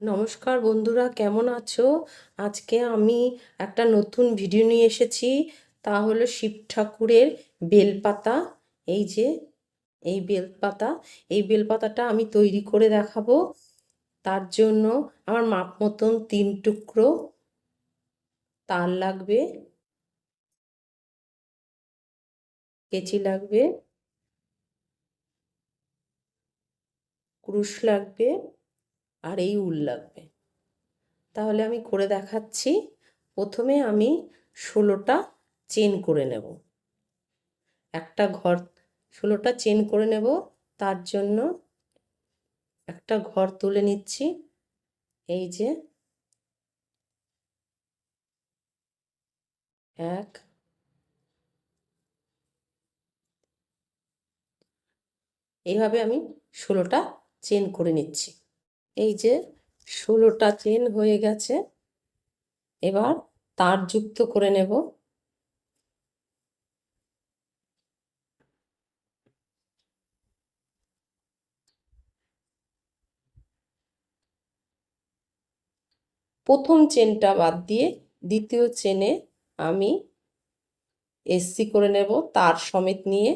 নমস্কার বন্ধুরা, কেমন আছো? আজকে আমি একটা নতুন ভিডিও নিয়ে এসেছি। তা হলো শিব ঠাকুরের বেলপাতা। এই যে, এই বেলপাতা। এই বেলপাতাটা আমি তৈরি করে দেখাবো। তার জন্য আমার মাপ মতন তিন টুকরো তার লাগবে। কেচি লাগবে। ক্রুশ লাগবে। আর এই উল লাগবে। তাহলে আমি করে দেখাচ্ছি। প্রথমে আমি ষোলোটা চেন করে নেব। একটা ঘর, ষোলোটা চেন করে নেব। তার জন্য একটা ঘর তুলে নিচ্ছি। এই যে এক, এইভাবে আমি ষোলোটা চেন করে নিচ্ছি। এই যে ষোলোটা চেন হয়ে গেছে, এবার তার যুক্ত করে নেব। প্রথম চেনটা বাদ দিয়ে দ্বিতীয় চেনে আমি এসসি করে নেব তার সমেত নিয়ে।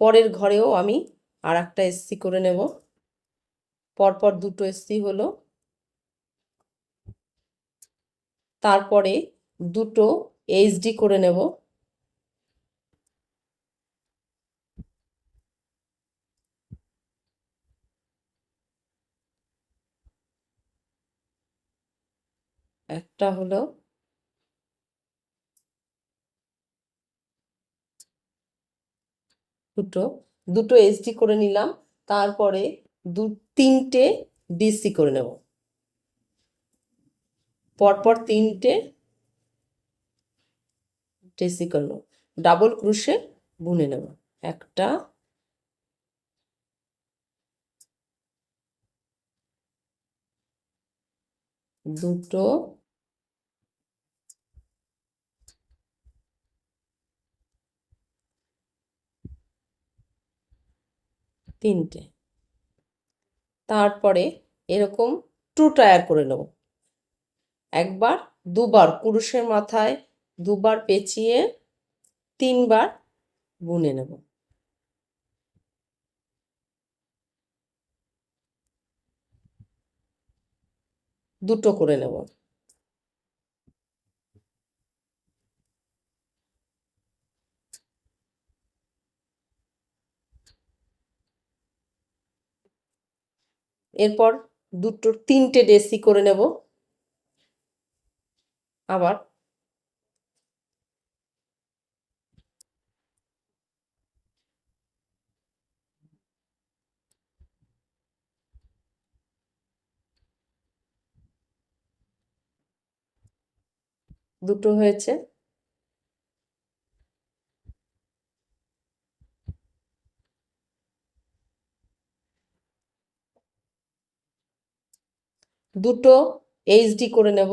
পরের ঘরেও আমি আর একটা এসসি করে নেব। পরপর দুটো এসসি হলো। তারপরে দুটো এইচডি করে নেব। একটা হলো দুটো দুটো এইচডি করে নিলাম। তারপরে দু তিনটে ডিসি করে নেব। পরপর তিনটে ডিসি করে নেব। ডাবল ক্রুশে বুনে নেব। একটা, দুটো, তিনটে। তারপরে এরকম টু টায়ার করে নেব। একবার, দুবার কুরুষের মাথায়, দুবার পেঁচিয়ে, তিনবার বুনে নেব। দুটো করে নেব। এরপর দুটো তিনটে ডেসি করে নেব। আবার দুটো হয়েছে। দুটো এইচডি করে নেব।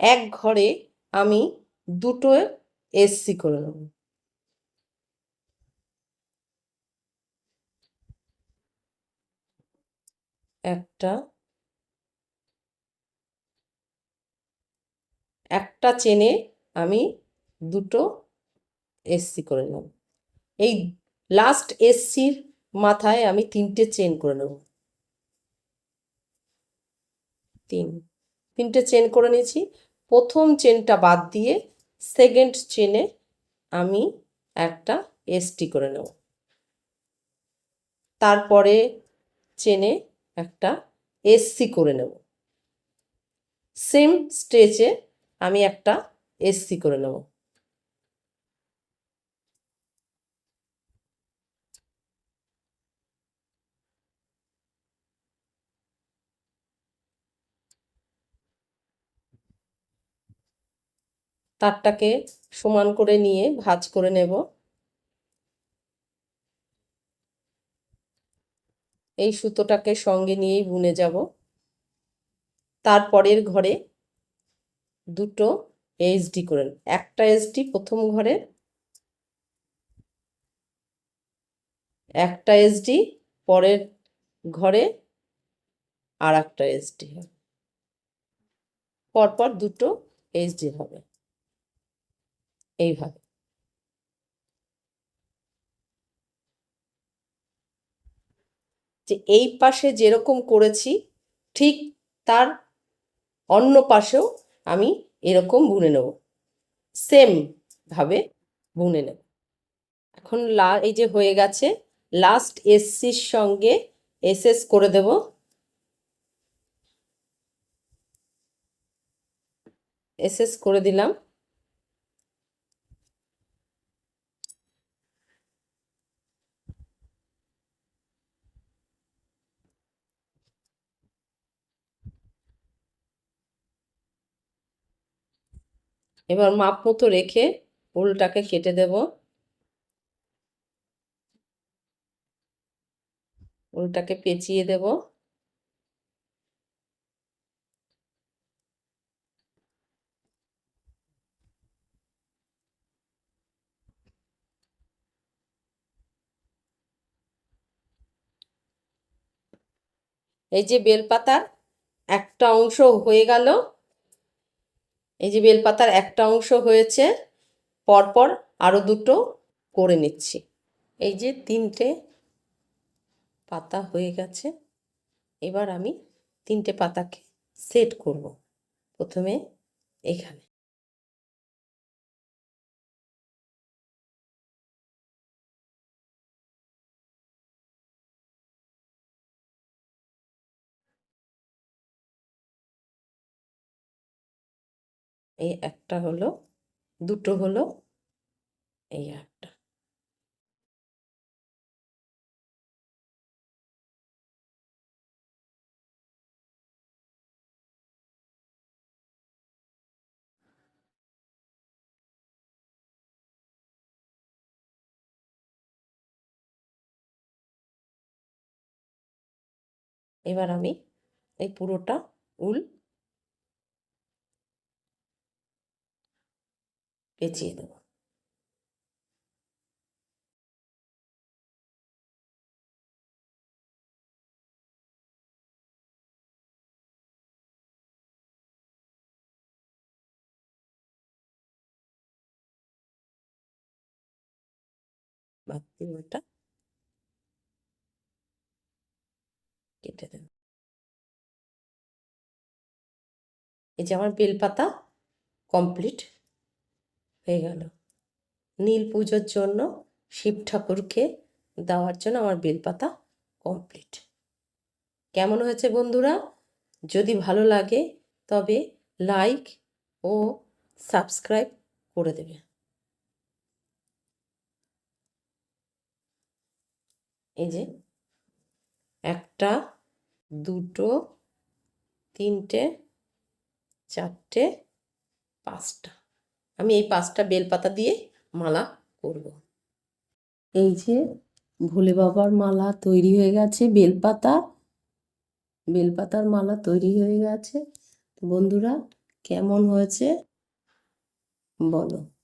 এক ঘরে আমি দুটো এসসি করে নেব। একটা একটা চেনে আমি দুটো এসসি করে নেব। এই লাস্ট এসসির মাথায় আমি তিনটে চেন করে নেব। তিন। তিনটে চেন করে নিয়েছি। প্রথম চেনটা বাদ দিয়ে সেকেন্ড চেনে আমি একটা এসটি করে নেব। তারপরে চেনে একটা এসসি করে নেব। সেম স্টেজে আমি একটা এসসি করে নেব। তারটাকে সমান করে নিয়ে ভাজ করে নেব। এই সুতোটাকে সঙ্গে নিয়েই বুনে যাব। তারপরের ঘরে দুটো এইচডি করে নেব। একটা এইচডি প্রথম ঘরে, একটা এইচডি পরের ঘরে, আর একটা এইচডি হবে। পরপর দুটো এইচডি হবে। এইভাবে। যে এই পাশে যেরকম করেছি, ঠিক তার অন্য পাশেও আমি এরকম বুনে নেব। সেমভাবে বুনে নেব। এখন লা, এই যে হয়ে গেছে লাস্ট এসসির সঙ্গে এসএস করে দেব। এসএস করে দিলাম। এবার মাপ মতো রেখে উলটাকে কেটে দেব। উলটাকে পেঁচিয়ে দেব। এই যে বেলপাতার একটা অংশ হয়ে গেল। এই যে বেলপাতার একটা অংশ হয়েছে, পরপর আরও দুটো করে নিচ্ছি। এই যে তিনটে পাতা হয়ে গেছে, এবার আমি তিনটে পাতাকে সেট করব। প্রথমে এখানে। এই একটা হলো দুটো হলো এই একটা। এবার আমি এই পুরোটা উল পেঁচিয়ে দেব। বাকি কেটে দেব। এই যে আমার বেলপাতা কমপ্লিট হয়ে গেল। নীল পুজোর জন্য শিব ঠাকুরকে দেওয়ার জন্য আমার বেলপাতা কমপ্লিট কেমন হয়েছে বন্ধুরা? যদি ভালো লাগে, তবে লাইক ও সাবস্ক্রাইব করে দেবে। এই যে একটা, দুটো, তিনটে, চারটে, পাঁচটা। আমি এই পাঁচটা বেলপাতা দিয়ে মালা করব। এই যে ভোলে বাবার মালা তৈরি হয়ে গেছে, বেলপাতা। বেলপাতার মালা তৈরি হয়ে গেছে। বন্ধুরা, কেমন হয়েছে? বলো।